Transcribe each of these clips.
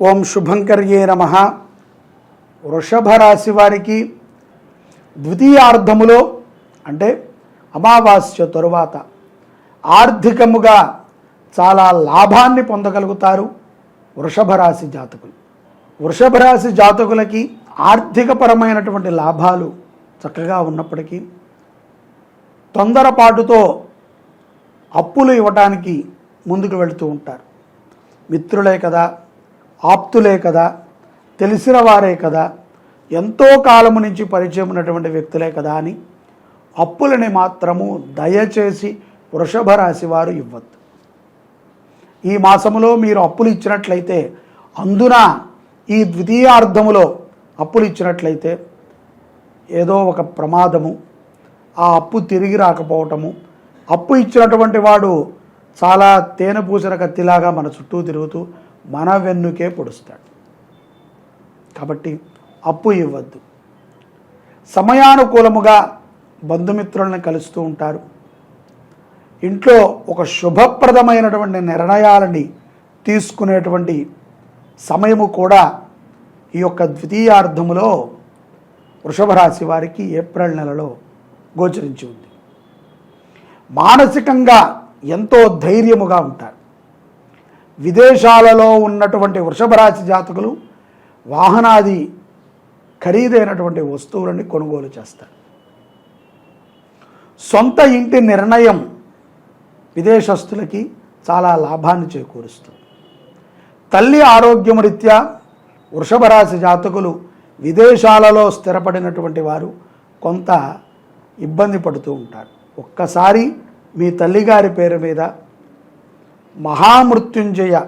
ఓం శుభంకర్యే నమ. వృషభ రాశి వారికి ద్వితీయార్ధములో అంటే అమావాస్య తరువాత ఆర్థికముగా చాలా లాభాన్ని పొందగలుగుతారు వృషభ రాశి జాతకులు. వృషభ రాశి జాతకులకి ఆర్థికపరమైనటువంటి లాభాలు చక్కగా ఉన్నప్పటికీ తొందరపాటుతో అప్పులు ఇవ్వటానికి ముందుకు వెళుతూ ఉంటారు. మిత్రులే కదా ఆప్తులే కదా తెలిసిన వారే కదా ఎంతో కాలము నుంచి పరిచయం ఉన్నటువంటి వ్యక్తులే కదా అని అప్పులని మాత్రము దయచేసి వృషభ రాశి వారు ఇవ్వద్దు. ఈ మాసములో మీరు అప్పులు ఇచ్చినట్లయితే అందున ఈ ద్వితీయార్థములో అప్పులు ఇచ్చినట్లయితే ఏదో ఒక ప్రమాదము ఆ అప్పు తిరిగి రాకపోవటము అప్పు ఇచ్చినటువంటి వాడు చాలా తేనె పూసిన కత్తిలాగా మన చుట్టూ తిరుగుతూ మన వెన్నుకే పొడుస్తాడు. కాబట్టి అప్పు ఇవ్వద్దు. సమయానుకూలముగా బంధుమిత్రులను కలుస్తూ ఉంటారు. ఇంట్లో ఒక శుభప్రదమైనటువంటి నిర్ణయాలని తీసుకునేటువంటి సమయము కూడా ఈ యొక్క ద్వితీయార్థములో వృషభ రాశి వారికి ఏప్రిల్ నెలలో గోచరించి ఉంది. మానసికంగా ఎంతో ధైర్యముగా ఉంటారు. విదేశాలలో ఉన్నటువంటి వృషభరాశి జాతకులు వాహనాది ఖరీదైనటువంటి వస్తువులని కొనుగోలు చేస్తారు. సొంత ఇంటి నిర్ణయం విదేశస్తులకి చాలా లాభాన్ని చేకూరుస్తుంది. తల్లి ఆరోగ్యం రీత్యా వృషభ రాశి జాతకులు విదేశాలలో స్థిరపడినటువంటి వారు కొంత ఇబ్బంది పడుతూ ఉంటారు. ఒక్కసారి మీ తల్లిగారి పేరు మీద మహామృత్యుంజయ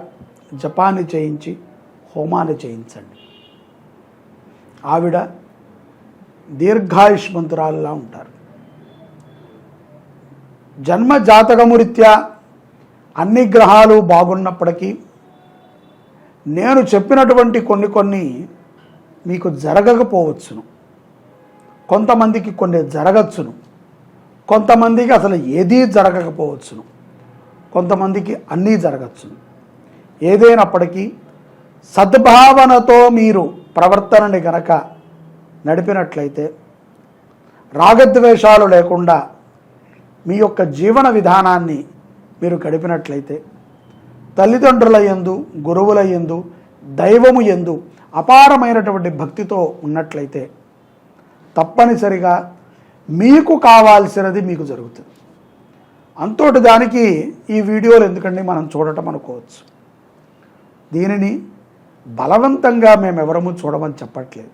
జపాన్ని చేయించి హోమాన్ని చేయించండి. ఆవిడ దీర్ఘాయుష్మంతురాలులా ఉంటారు. జన్మ జాతకము రీత్యా అన్ని గ్రహాలు బాగున్నప్పటికీ నేను చెప్పినటువంటి కొన్ని కొన్ని మీకు జరగకపోవచ్చును. కొంతమందికి కొన్ని జరగచ్చును. కొంతమందికి అసలు ఏదీ జరగకపోవచ్చును. కొంతమందికి అన్నీ జరగచ్చు. ఏదైనప్పటికీ సద్భావనతో మీరు ప్రవర్తనని గనక నడిపినట్లయితే రాగద్వేషాలు లేకుండా మీ యొక్క జీవన విధానాన్ని మీరు గడిపినట్లయితే తల్లిదండ్రుల యందు గురువుల యందు దైవము యందు అపారమైనటువంటి భక్తితో ఉన్నట్లయితే తప్పనిసరిగా మీకు కావాల్సినది మీకు జరుగుతుంది. అంతోటి దానికి ఈ వీడియోలు ఎందుకండి మనం చూడటం అనుకోవచ్చు? దీనిని బలవంతంగా మేము ఎవరము చూడమని చెప్పట్లేదు.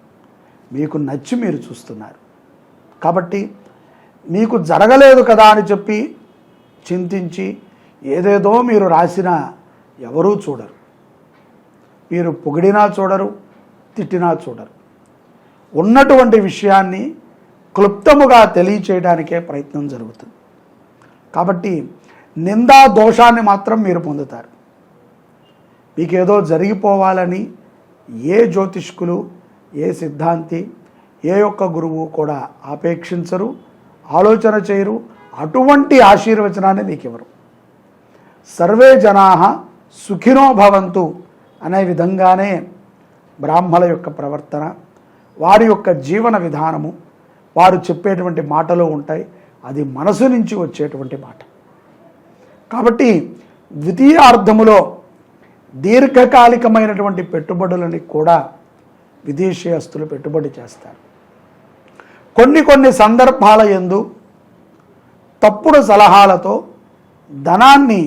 మీకు నచ్చి మీరు చూస్తున్నారు. కాబట్టి మీకు జరగలేదు కదా అని చెప్పి చింతించి ఏదేదో మీరు రాసిన ఎవరూ చూడరు. మీరు పొగిడినా చూడరు తిట్టినా చూడరు. ఉన్నటువంటి విషయాన్ని క్లుప్తముగా తెలియచేయడానికే ప్రయత్నం జరుగుతుంది. కాబట్టి నిందా దోషాన్ని మాత్రం మీరు పొందుతారు. మీకేదో జరిగిపోవాలని ఏ జ్యోతిష్కులు ఏ సిద్ధాంతి ఏ యొక్క గురువు కూడా ఆపేక్షించరు ఆలోచన చేయరు అటువంటి ఆశీర్వచనాన్ని మీకు ఇవ్వరు సర్వే జనా సుఖినో భవంతు అనే విధంగానే బ్రాహ్మల యొక్క ప్రవర్తన వారి యొక్క జీవన విధానము వారు చెప్పేటువంటి మాటలు ఉంటాయి. అది మనసు నుంచి వచ్చేటువంటి మాట. కాబట్టి ద్వితీయ అర్థములో దీర్ఘకాలికమైనటువంటి పెట్టుబడులని కూడా విదేశీయస్తులు పెట్టుబడి చేస్తారు. కొన్ని కొన్ని సందర్భాల యందు తప్పుడు సలహాలతో ధనాన్ని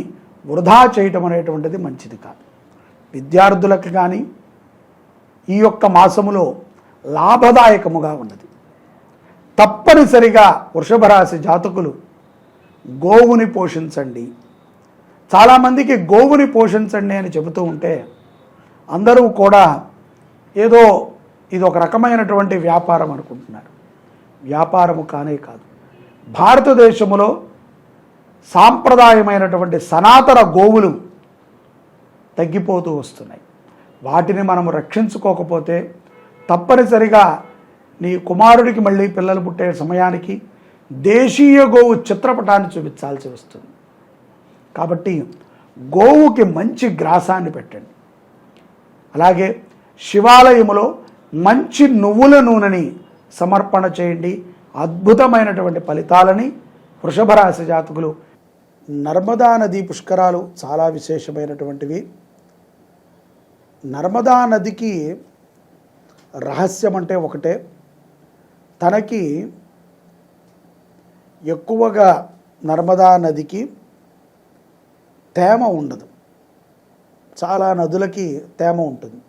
వృధా చేయటం అనేటువంటిది మంచిది కాదు. విద్యార్థులకు కానీ ఈ యొక్క మాసములో లాభదాయకముగా ఉన్నది. తప్పనిసరిగా వృషభ రాశి జాతకులు గోవుని పోషించండి. చాలామందికి గోవుని పోషించండి అని చెబుతూ ఉంటే అందరూ కూడా ఏదో ఇది ఒక రకమైనటువంటి వ్యాపారం అనుకుంటున్నారు. వ్యాపారము కానే కాదు. భారతదేశంలో సాంప్రదాయమైనటువంటి సనాతన గోవులు తగ్గిపోతూ వస్తున్నాయి. వాటిని మనము రక్షించుకోకపోతే తప్పనిసరిగా నీ కుమారుడికి మళ్ళీ పిల్లలు పుట్టే సమయానికి దేశీయ గోవు చిత్రపటాన్ని చూపించాల్సి వస్తుంది. కాబట్టి గోవుకి మంచి గ్రాసాన్ని పెట్టండి. అలాగే శివాలయములో మంచి నువ్వుల నూనెని సమర్పణ చేయండి. అద్భుతమైనటువంటి ఫలితాలని వృషభ రాశి జాతకులు నర్మదా నది పుష్కరాలు చాలా విశేషమైనటువంటివి. నర్మదా నదికి రహస్యం అంటే ఒకటే. తనకి ఎక్కువగా నర్మదా నదికి తేమ ఉండదు. చాలా నదులకి తేమ ఉంటుంది.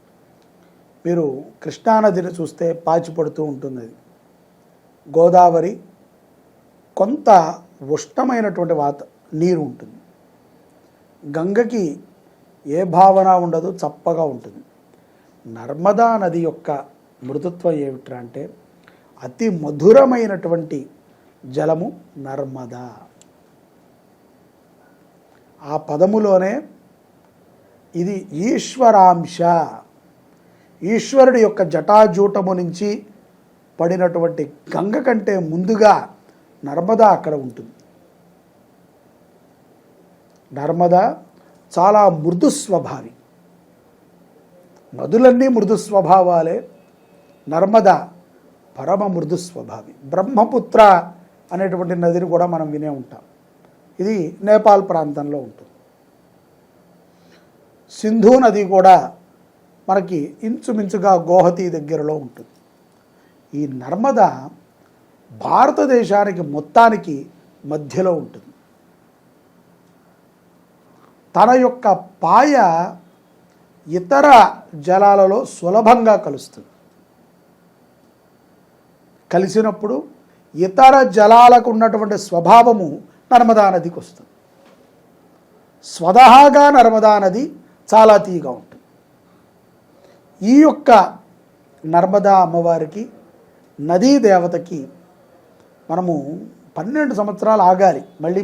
మీరు కృష్ణానదిని చూస్తే పాచి పడుతూ ఉంటుంది. అది గోదావరి కొంత ఉష్ణమైనటువంటి వాత నీరు ఉంటుంది. గంగకి ఏ భావన ఉండదు చప్పగా ఉంటుంది. నర్మదా నది యొక్క మృదుత్వం ఏమిట్రా అంటే అతి మధురమైనటువంటి జలము నర్మదా. ఆ పదములోనే ఇది ఈశ్వరాంశ. ఈశ్వరుడి యొక్క జటాజూటము నుంచి పడినటువంటి గంగ కంటే ముందుగా నర్మదా అక్కడ ఉంటుంది. నర్మదా చాలా మృదు స్వభావి. నదులన్నీ మృదు స్వభావాలే. నర్మద పరమ మృదు స్వభావి. బ్రహ్మపుత్ర అనేటువంటి నదిని కూడా మనం వినే ఉంటాం. ఇది నేపాల్ ప్రాంతంలో ఉంటుంది. సింధు నది కూడా మనకి ఇంచుమించుగా గోహతి దగ్గరలో ఉంటుంది. ఈ నర్మద భారతదేశానికి మొత్తానికి మధ్యలో ఉంటుంది. తన యొక్క పాయ ఇతర జలాలలో సులభంగా కలుస్తుంది. కలిసినప్పుడు ఇతర జలాలకు ఉన్నటువంటి స్వభావము నర్మదా నదికి వస్తుంది. స్వతహాగా నర్మదా నది చాలా తీగా ఉంటుంది. ఈ యొక్క నర్మదా అమ్మవారికి నదీ దేవతకి మనము పన్నెండు సంవత్సరాలు ఆగాలి మళ్ళీ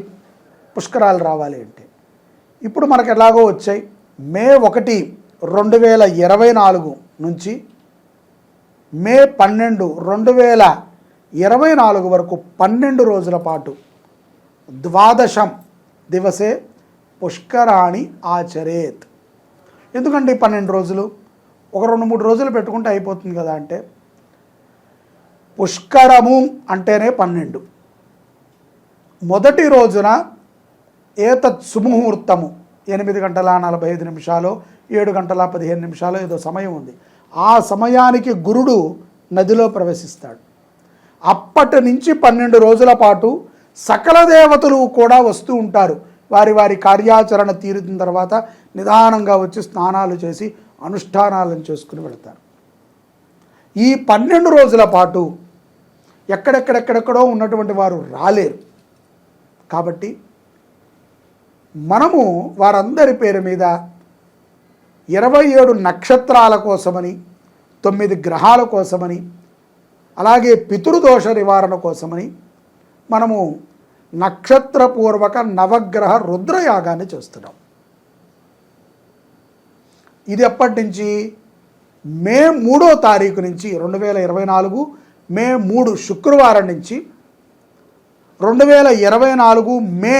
పుష్కరాలు రావాలి అంటే. ఇప్పుడు మనకు ఎలాగో వచ్చాయి. మే ఒకటి రెండు వేల ఇరవై నాలుగు నుంచి మే పన్నెండు రెండు వేల ఇరవై నాలుగు వరకు పన్నెండు రోజుల పాటు ద్వాదశం దివసే పుష్కరాణి ఆచరేత్. ఎందుకంటే ఈ పన్నెండు రోజులు? ఒక రెండు మూడు రోజులు పెట్టుకుంటే అయిపోతుంది కదా అంటే? పుష్కరము అంటేనే పన్నెండు. మొదటి రోజున ఏతత్ సుముహూర్తము ఎనిమిది గంటల నలభై ఐదు నిమిషాలు ఏడు గంటల పదిహేను నిమిషాలు ఏదో సమయం ఉంది. ఆ సమయానికి గురుడు నదిలో ప్రవేశిస్తాడు. అప్పటి నుంచి పన్నెండు రోజుల పాటు సకల దేవతలు కూడా వస్తూ ఉంటారు. వారి వారి కార్యాచరణ తీరిన తర్వాత నిదానంగా వచ్చి స్నానాలు చేసి అనుష్ఠానాలను చేసుకుని వెళతారు. ఈ పన్నెండు రోజుల పాటు ఎక్కడెక్కడెక్కడెక్కడో ఉన్నటువంటి వారు రాలేరు. కాబట్టి మనము వారందరి పేరు మీద ఇరవై ఏడు నక్షత్రాల కోసమని తొమ్మిది గ్రహాల కోసమని అలాగే పితృదోష నివారణ కోసమని మనము నక్షత్రపూర్వక నవగ్రహ రుద్రయాగాన్ని చేస్తున్నాం. ఇది ఎప్పటి నుంచి? మే మూడో తారీఖు నుంచి రెండు వేల ఇరవై నాలుగు మే మూడు శుక్రవారం నుంచి రెండు వేల ఇరవై నాలుగు మే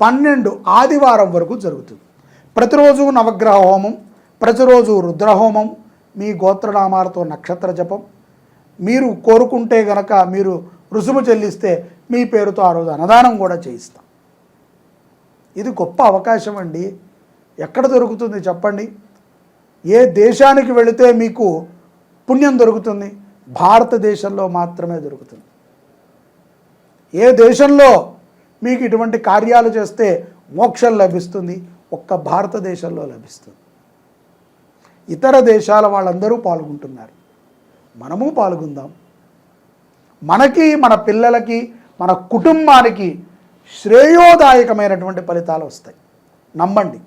పన్నెండు ఆదివారం వరకు జరుగుతుంది. ప్రతిరోజు నవగ్రహ హోమం ప్రతిరోజు రుద్రహోమం మీ గోత్రనామాలతో నక్షత్ర జపం. మీరు కోరుకుంటే గనక మీరు రుసుము చెల్లిస్తే మీ పేరుతో ఆ రోజు అన్నదానం కూడా చేయిస్తాం. ఇది గొప్ప అవకాశం అండి. ఎక్కడ దొరుకుతుంది చెప్పండి? ఏ దేశానికి వెళితే మీకు పుణ్యం దొరుకుతుంది? భారతదేశంలో మాత్రమే దొరుకుతుంది. ఏ దేశంలో మీకు ఇటువంటి కార్యాలు చేస్తే మోక్షం లభిస్తుంది? ఒక్క భారతదేశంలో లభిస్తుంది. ఇతర దేశాల వాళ్ళందరూ పాల్గొంటున్నారు. మనము పాల్గొందాం. మనకి మన పిల్లలకి మన కుటుంబానికి శ్రేయోదాయకమైనటువంటి ఫలితాలు వస్తాయి. నమ్మండి.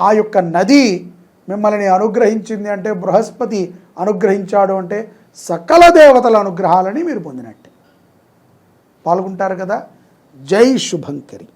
ఆ యొక్క నది మిమ్మల్ని అనుగ్రహించింది అంటే బృహస్పతి అనుగ్రహించాడు అంటే సకల దేవతల అనుగ్రహాలని మీరు పొందినట్టే. పాల్గొంటారు కదా? జై శుభంకరి.